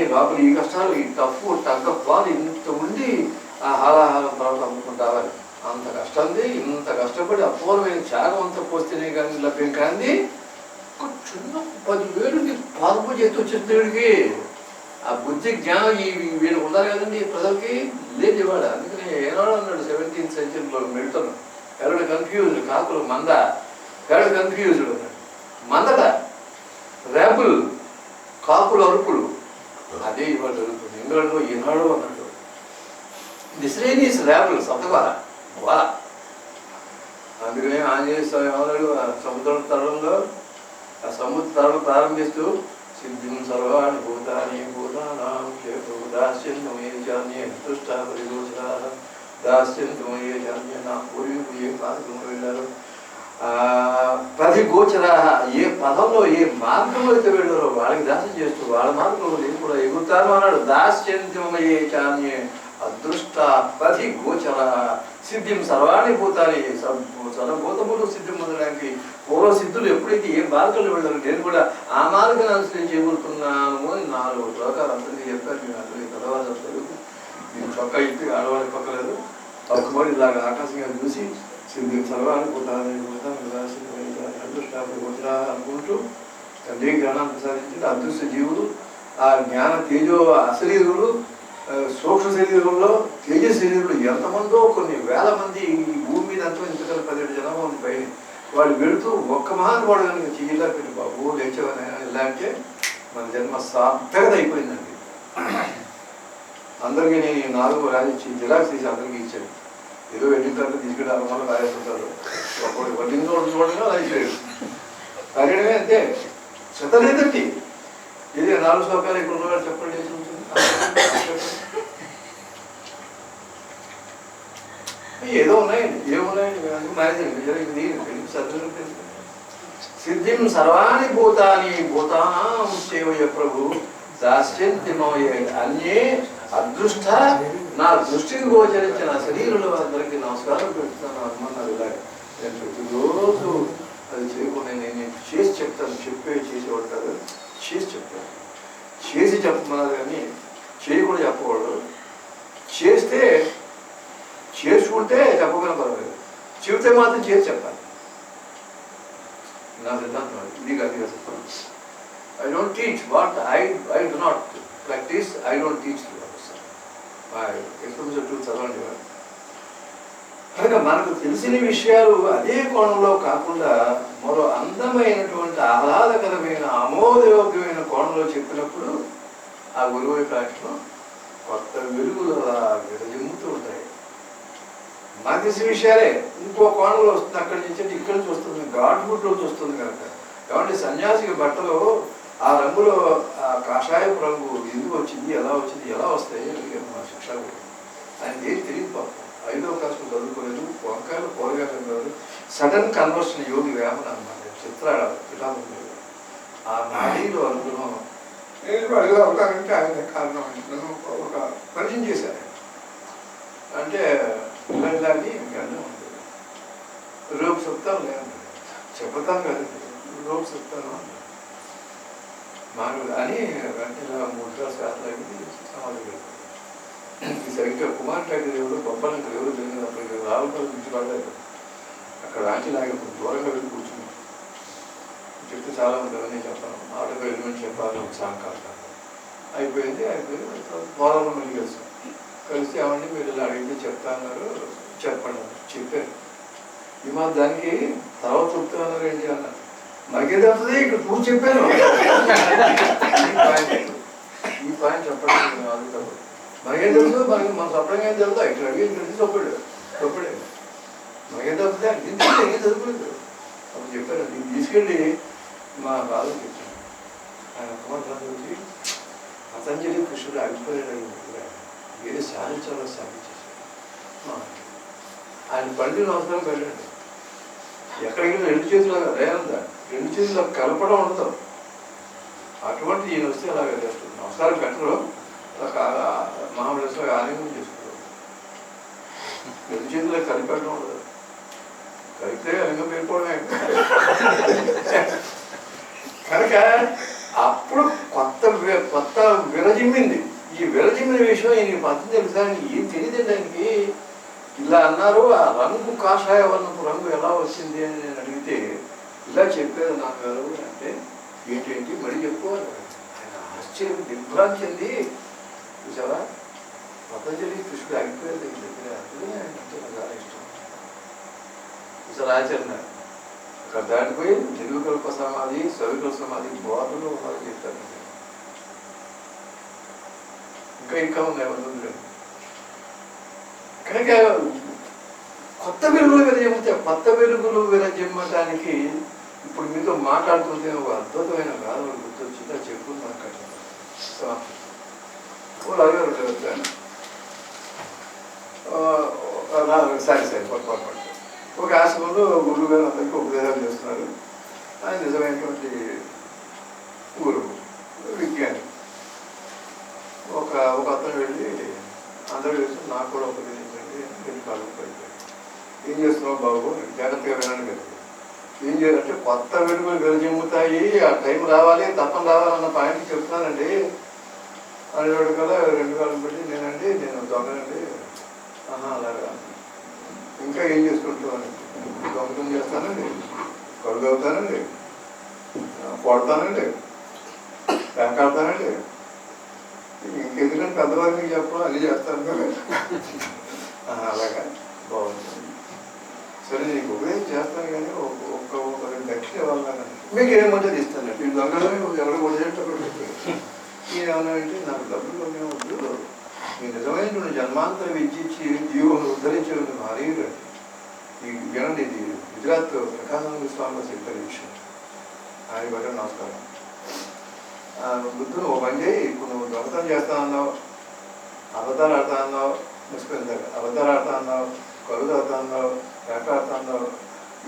కానీ లోపల ఈ కష్టాలు ఈ తప్పు తగ్గ ఇంత ఉండి ఆ హాలాహాలం తర్వాత అమ్ముకుంటూ అంత కష్టంది ఇంత కష్టపడి అపూర్వమైన త్యాగం అంతా పోస్తేనే కానీ లభ్యం కానీ ఒక చిన్న పదివేలుకి పాదపు చేతి వచ్చింది ఆ బుద్ధి జ్ఞానం ఈ వీళ్ళకి ఉండాలి కదండి ప్రజలకి. లేదు ఇవాడ అందుకని ఏనాడు అన్నాడు సెవెంటీన్త్ సెంచరీలో మిల్టన్. ఎవరు కన్ఫ్యూజ్డ్ కాకులు మంద. ఎవరు కన్ఫ్యూజ్డ్ మందట రేపులు కాకులు అరుపులు. అదే ఇవాళ జరుగుతుంది ఇంగ్లాండ్లో ఈనాడు అన్నట్టు మిస్లేనియస్ రేపులు సత్తవాల వాల అందుకనే ఆంజనేయ స్వామి వాళ్ళు ఆ సముద్రం తరంలో ఆ సముద్ర తరం ప్రారంభిస్తూ సిద్ధిం సర్వాణి భూతాని భూతానాం దాస్యంతమయ జాన్య దుష్టా పరిదోషా దాస్యంతమయ జాన్య నా పూర్వీకులు ఏ మార్గంలో వెళ్ళారు. ప్రతి గోచర ఏ పదంలో ఏ మార్గంలో అయితే వెళ్ళారో వాళ్ళకి దాస చేస్తూ వాళ్ళ మార్గంలో నేను కూడా ఎగురుతాను అన్నాడు. దాస్యంతమయే చాన్యే అదృష్ట ప్రతి గోచర. సిద్ధిం సర్వాణి భూతాన్ని సర్వభూతములు సిద్ధి పొందడానికి పూర్వ సిద్ధులు ఎప్పుడైతే ఏ మార్గంలో వెళ్ళారో నేను కూడా ఆ మార్గాన్ని అనుసరించి ఎగురుతున్నాను అని నాలుగు శ్లోకాలు అందరికీ చెప్పారు. నేను అందరికీ చదవాలి తెలుగు నేను చొక్కా ఇప్పి ఆడవాళ్ళకి పక్కలేదు. పక్కబడి ఇలాగ ఆకాశంగా చూసి సిద్ధిం సర్వాణి భూతాన్ని భూతాన్ని అదృష్టాన్ని గోచర అనుకుంటూ తండ్రి జ్ఞానాన్ని ప్రసాదించి అదృష్ట జీవులు ఆ జ్ఞాన తేజో అశరీరులు సూక్ష్మ శరీరంలో తేజ శరీరంలో ఎంతమందో కొన్ని వేల మంది ఈ భూమి మీద ఎంతో ఇంతకన్నా పదిహేడు జనాభా ఉంది పైన. వాడు వెళుతూ ఒక్క మహానుభావుడు కనుక చెయ్యిలా పెట్టి బాబు లేచేవని ఎలా అంటే మన జన్మ సార్థకత అయిపోయిందండి. అందరికీ నేను నాలుగు రాజు జిరాక్స్ తీసి అందరికీ ఇచ్చాను. ఏదో వెళ్ళిన తీసుకెళ్ళి అనుమానం రాయేస్తుంటారు. ఒకటి వడ్డిందో చూడంగా రాయించాడు తాగడమే అంతే. శ్రద్ధ లేదండి. ఇది నాలుగు శ్లోకాలు ఇక్కడ ఉన్నవాళ్ళు చెప్పండి ఏదో ఉన్నాయండి ఏమున్నాయండి? అందుకు మేనేజ్ సిద్ధిం సర్వాణి భూతాని భూతానాం సేవయ ప్రభు దాస్యంతిమోయ అన్యే అదృష్ట నా దృష్టికి గోచరించిన శరీరంలో అందరికీ నమస్కారం పెడుతున్నాను అనుమన్నారు ఇలాగ నేను ప్రతిరోజు అది చేయకుండా నేను చేసి చెప్తాను చెప్పే చేసేవాడు కాదు చేసి చెప్తాను. చేసి చెప్పమన్నారు కానీ చేయకుండా చెప్పకూడదు. చేస్తే చేసుకుంటే చెప్పకుండా పర్వాలేదు. చెబితే మాత్రం చేసి చెప్పాలి. నా సిద్ధాంతం ఇది కాదు I don't teach what I I do not practice I don't teach ఎప్పుడు చుట్టూ చదవండి వాడు. కనుక మనకు తెలిసిన విషయాలు అదే కోణంలో కాకుండా మరో అందమైనటువంటి ఆహ్లాదకరమైన ఆమోదయోగ్యమైన కోణంలో చెప్పినప్పుడు ఆ గురువు యొక్క కొత్త వెలుగులు అలా ఉంటాయి. మనకు తెలిసిన విషయాలే. ఇంకో కోణంలో వస్తుంది అక్కడి నుంచి అంటే ఇక్కడి నుంచి వస్తుంది గాడ్లో వస్తుంది కనుక. కాబట్టి సన్యాసికి బట్టలు ఆ రంగులో ఆ కాషాయపు రంగు ఎందుకు వచ్చింది ఎలా వచ్చింది ఎలా వస్తాయి అని అడిగారు మా శిక్షకుడు ఆయన ఏం తెలియదు పాపం. ఐదో క్లాసులో చదువుకోలేదు వంకాయలు కూరగాయలు సడన్ కన్వర్షన్ యోగి వేమన అనమాట చిత్రాడ పిఠాపురం ఆ నాడీలో అనుకున్నాం నేను అడిగా అవుతానంటే ఆయన కారణం ఒక పరిచయం చేశారు. అంటే ఇలాంటి అన్నీ ఉంటుంది రోపు చెప్తాను లేదు చెప్తాను కదండి రోపు చెప్తాను. మాకు అని వెంటనే మూడు క్లాస్ అయింది సమాధి పెట్టారు ఈ సరిగ్గా కుమార్ టాకర్ ఎవరు బొబ్బలంక ఎవరు జరిగింది అప్పుడు రావుల నుంచి పడలేదు అక్కడ ఆంటీ లాగా దూరంగా వెళ్ళి కూర్చున్నాం చెప్తే చాలా ఉంది నేను చెప్పాను. ఆటోకి వెళ్ళమని చెప్పాలి ఒక సాయంకాలం అయిపోయింది అయిపోయింది పోలవరం మళ్ళీ కలిసాం. కలిసి ఏమండి మీరు ఇలా అడిగితే చెప్తా అన్నారు చెప్పండి చెప్పారు. ఈ మా దానికి తర్వాత చెప్తున్నారు ఏంటి అన్నారు మనకేది వస్తుంది ఇక్కడ పూర్తి చెప్పాను. ఈ పాయింట్ చెప్పండి అడుగుతాడు మనకేం తెలుసు మనకి మన సపరంగా ఏం తెలుసు ఇక్కడ అడిగి తెలిసి చొప్పడు చొప్పడే మనకేం ఏం తెలుసు ఏం చదువుకోలేదు. అప్పుడు చెప్పారు నేను తీసుకెళ్ళి మా బాధ చెప్పాను ఆయన కుమార్ వచ్చి పతంజలి కృష్ణుడు అభిప్రాయాలు ఏది సాధించాలో సాధించేసాడు ఆయన పండి నమస్కారం వెళ్ళండి ఎక్కడికి రెండు చేతులు రేనంద రెండు చేతుల్లో కలపడం ఉండదు. అటువంటి ఈయన వస్తే అలాగే చేస్తారు? నమస్కారం పెట్టరు. మహాబలేశ్వర ఆలింగం చేసుకోరు. రెండు చేతుల్లో కలిపెట్టడం ఉండదు. కలిపితే ఆలింగం పెట్టుకోవడమే కనుక అప్పుడు కొత్త కొత్త విరజిమ్మింది ఈ విరజిమ్మిన విషయం ఈయన పద్ధతి తెలుసా అని ఏం తెలియదు దానికి. ఇలా అన్నారు ఆ రంగు కాషాయ వర్ణపు రంగు ఎలా వచ్చింది అని నేను అడిగితే ఇలా చెప్పారు నాన్నగారు అంటే ఏంటేంటి మళ్ళీ చెప్పు ఆయన ఆశ్చర్యం దిగ్భ్రాంతి చెంది చూసావా? పతంజలి కృష్ణుడు ఆగిపోయారు దగ్గర దగ్గర. అందుకనే ఆయన అంటే చాలా ఇష్టం. చూసారా ఆచరణ అక్కడ దాటిపోయి నిర్వికల్ప సమాధి సవికల్ప సమాధి బోధనలో ఉన్నారని చెప్తారు ఇంకా ఇంకా ఉన్నాయి వందలు కనుక కొత్త వెలుగులు విరజిమ్మితే కొత్త వెలుగులు విరజిమ్మటానికి ఇప్పుడు మీతో మాట్లాడుతుంటే ఒక అద్భుతమైన గాథ ఒకటి గుర్తొచ్చింది అది చెప్పు మాట్లాడతాను ఓ లాగారు సరే. సరే పొరపాటు ఒక ఆశ్రమంలో గురువు గారు అందరికీ ఉపదేశాలు చేస్తున్నారు. ఆయన నిజమైనటువంటి గురువు విజ్ఞాని. ఒక ఒక అతను వెళ్ళి అందరూ చేస్తూ నాకు కూడా ఉపదేశించండి అని వెళ్ళి ఏం చేస్తున్నావు బాబు? జాగ్రత్తగా వినండి మీరు ఏం చేయాలంటే కొత్త వెలుగులు వెలుజిమ్ముతాయి. ఆ టైం రావాలి తప్పని రావాలన్న పాయింట్ చెప్తున్నానండి. అనేవాడు కదా రెండు కాలం పెట్టి నేనండి నేను దొంగనండి. ఆహా అలాగా. ఇంకా ఏం చేసుకుంటామని దొంగతనం చేస్తానండి కడుగు అవుతానండి కొడతానండి వెంకాడతానండి. ఇంకెందుకంటే పెద్దవారికి చెప్పడం అన్నీ చేస్తాను కదా. అలాగా. బాగుంటుంది సరే నీకు ఉపయోగం చేస్తాను కానీ ఒక ఒక్క ఒక రెండు దక్షిణ ఇవ్వాలని మీకు ఏమంటే ఇస్తాను. మీరు దొంగలు ఎవరు కొట్టేటప్పుడు ఈయన ఏమన్నాడంటే నాకు డబ్బులు కొనే వద్దు ఈ నిజమైనటువంటి జన్మాంతర విద్య ఇచ్చి జీవులను ఉద్ధరించే మహనీయుడు ఈ వినండి ఇది గుజరాత్ ప్రకాశానంద స్వామి స్వీకరించు ఆయన బట్టి నమస్కారం. బుద్ధుడు ఓ పని చేయి ఇప్పుడు నువ్వు దొంగతనం చేస్తా అన్నావు అబద్ధాలు ఆడతా అన్నావు ముసిపోయింది అబద్ధాలు ఆడతా అన్నావు కరువు అవుతా అన్నావు వేట ఆడతా అన్నావు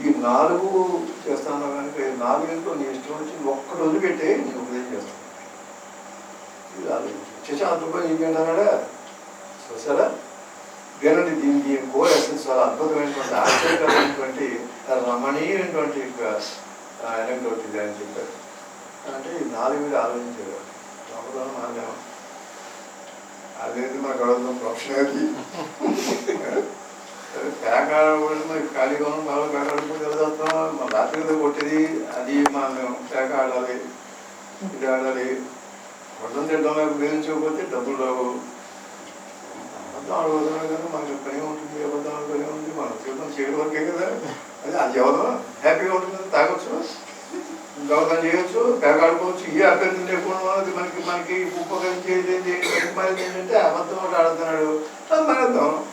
ఈ నాలుగు చేస్తాను కనుక ఈ నాలుగింట్లో నీ ఇష్టం వచ్చి ఒక్క రోజు పెట్టే నేను ఉపదేశం చేస్తాను ఇది ఆలోచించు చేసా అంత చూసారా? వినండి దీనికి కో ఎసెన్స్ చాలా అద్భుతమైనటువంటి ఆశ్చర్యకరమైనటువంటి రమణీయమైనటువంటి ఎనక్డోట్ ఇది అని చెప్పారు. అంటే ఈ నాలుగు మీద ఆలోచించారు దొంగతనం మానేమో అదేది మన గొడవలో? ప్రొఫెషన్ అది పేకాడ ఖాళీగా ఉన్నాం బాగా పేకాడుకుంటూ వెళ్తాం మన రాత్రి కొట్టేది అది మనం శాఖ ఆడాలి. ఇది ఆడాలి వడ్డం తింటాం బేరించకపోతే డబ్బులు రావు. అబద్ధం ఆడవద్దాం కదా మనకి పని ఉంటుంది అబద్ధం పని ఉంది మన జీవితం చేయడం వరకే కదా. అది అది ఎవరు హ్యాపీగా ఉంటుంది తాగొచ్చు. దొంగతనం చేయొచ్చు పేకాడుకోవచ్చు. ఏ అభ్యర్థం లేకుండా మనకి మనకి ఉపకరించేది మరి ఏంటంటే అబద్ధం ఆడుతున్నాడు. అది మానేద్దాం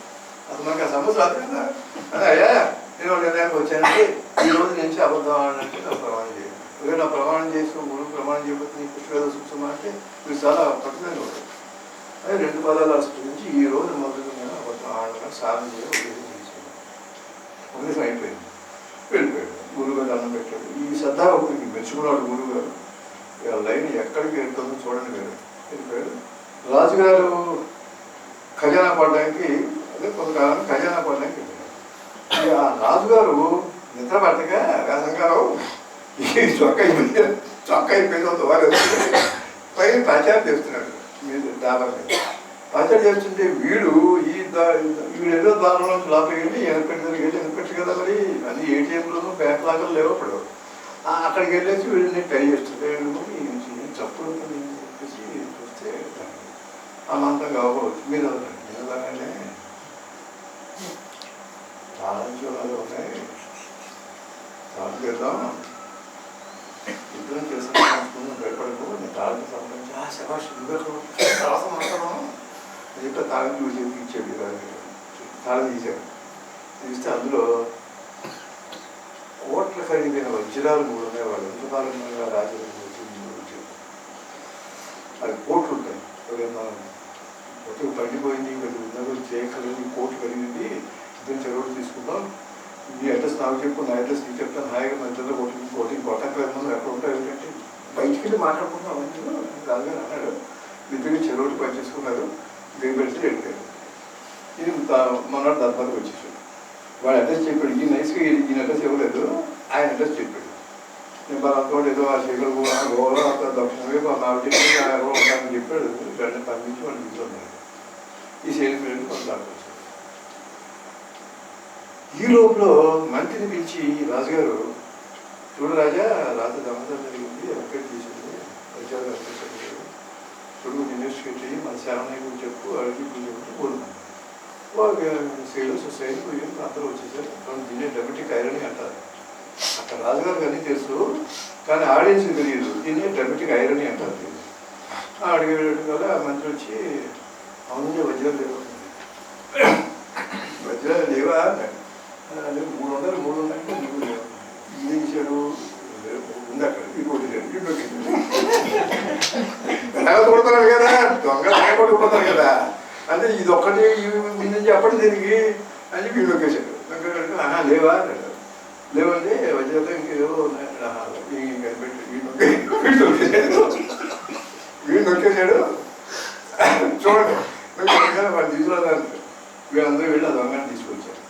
అది మాకు ఆ సమస్య రాదు కదా. అయ్యా నేను ఒక నిర్ణయానికి వచ్చానండి ఈ రోజు నుంచి అబద్ధం ఆడినట్టు నా ప్రమాణం చేయాలి ఒకవేళ నా ప్రమాణం చేసి గురువు ప్రమాణం చేయకపోతే నీ పుష్పేద సూక్ష్మ అంటే మీరు చాలా పట్టుదల వాడు అది రెండు పదాలు ఆస్పదించి ఈ రోజు మొదలు నేను అబద్ధం ఆడడం సాధన చేయాలి ఉద్దేశం చేశాను. ఉద్దేశం అయిపోయింది. వెళ్ళిపోయాడు. గురువు గారు అన్నం పెట్టాడు. ఈ శ్రద్ధాభక్తికి మెచ్చుకున్నాడు గురువు గారు లైన్ ఎక్కడికి వెళ్తుందో చూడండి మీరు. వెళ్ళిపోయాడు. రాజుగారు ఖజానా పడడానికి కొంతకాలం ఖజానా పడడానికి వెళ్ళాడు. ఆ రాజుగారు నిద్ర పట్టక వేసంగారు ఈ చొక్క అయిపోయింది చొక్క అయిపోయింది వారు పై ప్రచారం చేస్తున్నాడు మీరు దాబా మీద పచారం చేస్తుంటే వీడు ఈ వీడు ఏదో దానిలో లోపలికి వెళ్ళి ఎనపెట్టి దగ్గరికి వెళ్ళి ఎనపెట్టి కదా మరి అది ఏటీఎంలోనూ బ్యాంక్ లాగా లేవు అప్పుడు. అక్కడికి వెళ్ళేసి వీళ్ళని ట్రై చేస్తుంటే చప్పుడు చెప్పేసి చూస్తే అమాంతంగా కావచ్చు మీరు అన్నారు నిజంగానే చాలా ఉన్నాయి చాలా చేద్దాం ఇద్దరం చేసుకుంటున్నాం భయపడకు నేను తాళం సంబంధించి ఆ శభాష్ ఇద్దరు తర్వాత తాళం ఇచ్చాడు తాళం తీశాడు తీస్తే అందులో కోట్ల ఖరీదైన వజ్రాలు మూడు ఉన్నాయి వాళ్ళు ఎంత కాలంగా రాజు అది కోట్లు ఉంటాయి నువ్వు మొత్తం పండిపోయింది ఇంకా చేయగలరు నీ కోర్టు కలిగింది ఇద్దరు చెరువులు తీసుకుందాం. నీ అడ్రస్ నాకు చెప్పు నా అడ్రస్ నీకు చెప్తాను. హాయిగా మన ఇద్దరు ఓటింగ్ ఓటింగ్ కొట్టకపోయినా ఎక్కడ ఉంటాయి ఏంటంటే? బయటికి వెళ్ళి మాట్లాడుకుంటున్నాం అవన్నీ రాజుగారు అన్నాడు. ఇద్దరు చెరువులు పని చేసుకున్నారు. దిగి పెడితే వెళ్ళిపోయారు ఇది మొన్నటి దర్బార్కి వచ్చేసాడు. వాడు అడ్రస్ చెప్పాడు. ఈ నైస్గా ఈయన అడ్రస్ ఇవ్వలేదు ఆయన అడ్రస్ చెప్పాడు. నేను బలంతో ఏదో ఆ శేఖర్ గోవా దక్షిణ వైపు నాకు చెప్పి ఉంటానని చెప్పాడు. వెంటనే పంపించి వాళ్ళు ఇంట్లో ఉన్నారు ఈ శైలి మీద కొంత ఈ లోపల మంత్రిని పిలిచి రాజుగారు చూడు రాజా రాజు దమదం జరిగింది ఎక్కడ తీసుకుంది ప్రచారం చూడు యూనివర్సిటీ మన శారణ గురించి చెప్పు అడిగి చెప్పు పోతున్నాను సేల్స్ సైడ్ సొసైటీ అందరూ వచ్చేసారు. మనం దీన్ని డెబిటిక్ ఐరనీ అంటారు. అక్కడ రాజుగారికి అన్నీ తెలుసు కానీ ఆడియన్స్కి తెలియదు. దీన్ని డెబిటిక్ ఐరనీ అంటారు. దీన్ని. ఆ అడిగేటట్టు ఆ మంత్రి వచ్చి అవును వజ్రాలు లేవు. వజ్రాలు లేవా? అన్నాడు. "ఆ, లేవు, మూడు వందలు మూడు వందలు అంటే నువ్వు లేవు ఇది ఇచ్చాడు లేవు, ఉంది అక్కడ. ఇంకోటి లేదు. ఇంకోటి కొడుతున్నాడు కదా. దొంగ కొడుకుపోతారు కదా. అంటే ఇది ఒక్కటి మీద చెప్పండి దీనికి అని చెప్పి వీళ్ళు నొక్కేశాడు నొక్కేశాడు ఆహా లేవా? అన్నాడు లేవండి వజ్రతో ఇంకేవో ఉన్నాయి ఆహా, ఈ కనిపెట్టి వీడు నొక్కే- వీడు నొక్కేశాడు వీడు నొక్కేశాడు చూడండి. నొక్కేశాడు వాడు తీసుకురాదు వీళ్ళందరూ వెళ్ళి ఆ దొంగని తీసుకొచ్చారు.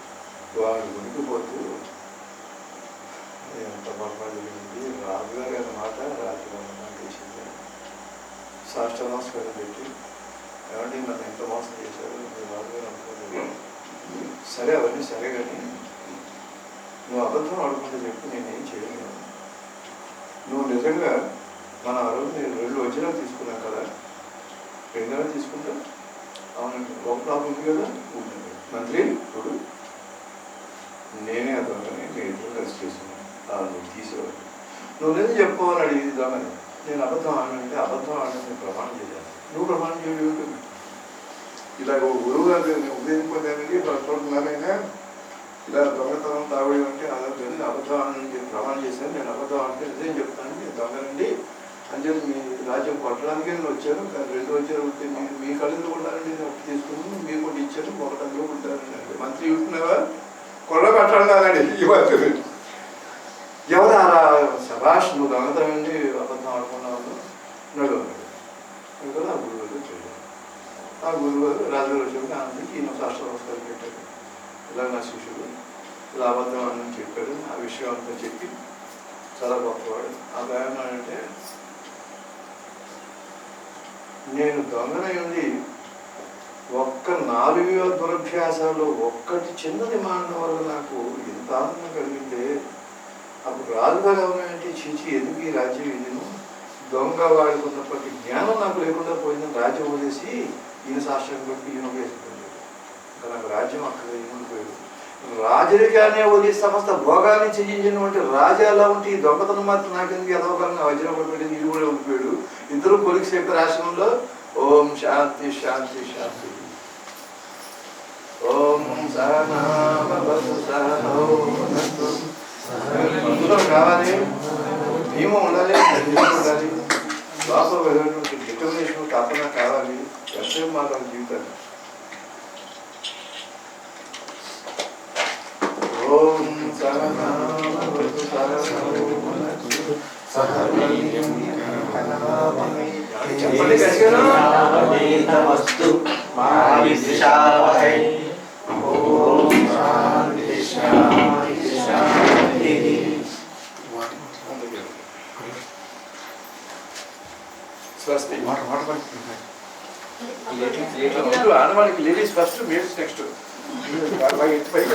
వాళ్ళు ఉనికిపోతూ ఎంత పొరపాటు జరిగింది? రాజుగారు అన్నమాట రాత్రి వందనం చేసింది సాష్ట నమస్కారం పెట్టి. ఏమంటే నన్ను ఎంత మోసం చేశారు? మీ రాజుగారు అనుకోలేదు. సరే అవన్నీ సరే కానీ నువ్వు అబద్ధం ఆడుకుంటే చెప్పి నేనేం చేయలేను. నువ్వు నిజంగా మన ఆ రోజు నేను రెండు వజ్రాలు తీసుకున్నాను కదా. రెండు నెలలు తీసుకుంటా అవునండి. ఒక ప్రాబ్లం కదా? మంత్రి ఇప్పుడు నేనే ఆ దొంగని మీ ఇంట్లో రెస్ట్ చేస్తున్నాను నువ్వు తీసేవాడు నువ్వు నిజం చెప్పుకోవాలని అడిగింది దొంగని నేను అబద్ధం ఆడినంటే అబద్ధం ఆడని నేను ప్రమాణం చేశాను. నువ్వు ప్రమాణం చేయలేదు ఇలా ఒక గురువు గారు ఉదయింపోతానని చూడుతున్నానైనా ఇలా దొంగతనం తాగడం అంటే అదే అబద్ధం ఆడని నేను ప్రమాణం చేశాను. నేను అబద్ధం అంటే నిజం చెప్తాను నేను దొంగనండి అని చెప్పి మీ రాజ్యం కొట్టడానికి నేను వచ్చాను కానీ రెండు వచ్చారు ఉంటే మీ మీ కళ్ళు ఉండాలని నేను ఒకటి తీసుకుని మీకు ఒకటి ఇచ్చాను ఒకటి అందులో మంత్రి ఉంటున్నావా కొల్ల పెట్టాలన్నానండి ఈ మంత్రి ఎవరు అలా సభాష్ నువ్వు దొంగతనండి అబద్ధం ఆడుకున్నావు? నడు. అన్నాడు ఆ గురువు గారు ఆ గురువు గారు రాజుగారు వచ్చాక ఆనందకి ఈయన శాస్త్ర నమస్కారం పెట్టారు. ఇలా నా శిష్యుడు ఇలా అబద్ధం అని చెప్పాడు ఆ విషయం అంతా చెప్పి చాలా గొప్పవాడు. ఆ భయం అంటే నేను దొంగనై ఉండి ఒక్క నాలుగు దురభ్యాసాలు ఒక్కటి చిన్నది మానడం వల్ల నాకు ఎంత ఆనందం కలిగితే అప్పుడు రాజుగారు ఏమన్నాయంటే చీచి ఎందుకు ఈ రాజ్యం ఇదిను దొంగ వాడుకున్నప్పటి జ్ఞానం నాకు లేకుండా పోయిందని రాజ్యం వదిలేసి ఈయన శాస్త్రం కొట్టి ఈయన వేసుకుంటాడు ఇంకా నాకు రాజ్యం అక్కడ ఉండిపోయాడు రాజరికానే వదిలి సమస్త భోగాన్ని చెయ్యించినటువంటి రాజా ఎలా ఉంటే ఈ దొంగతనం మాత్రం నాకెందుకు? ఎదవకాలంగా వజ్రం పెట్టింది ఇది కూడా ఉండిపోయాడు ఇద్దరు కొలిక్స్ యొక్క రాష్ట్రంలో ఓం శాంతి శాంతి శాంతి. ఓం సహనామవతు కావాలి. నియమం ఉండాలి ఉండాలి. లోపల డిటర్మినేషన్ తపన కావాలి. ఎంతసేపు మాత్రం జీవితాన్ని? ఓం సహనామవతు సహనౌ భునక్తు. చెప్పండి గట్టిగాను. మా విద్విషావహై ఓం శాంతి శాంతి శాంతి స్వస్తి వాటర్ పడుతుంది లేడీస్ ఫస్ట్ మీరు నెక్స్ట్ పైకి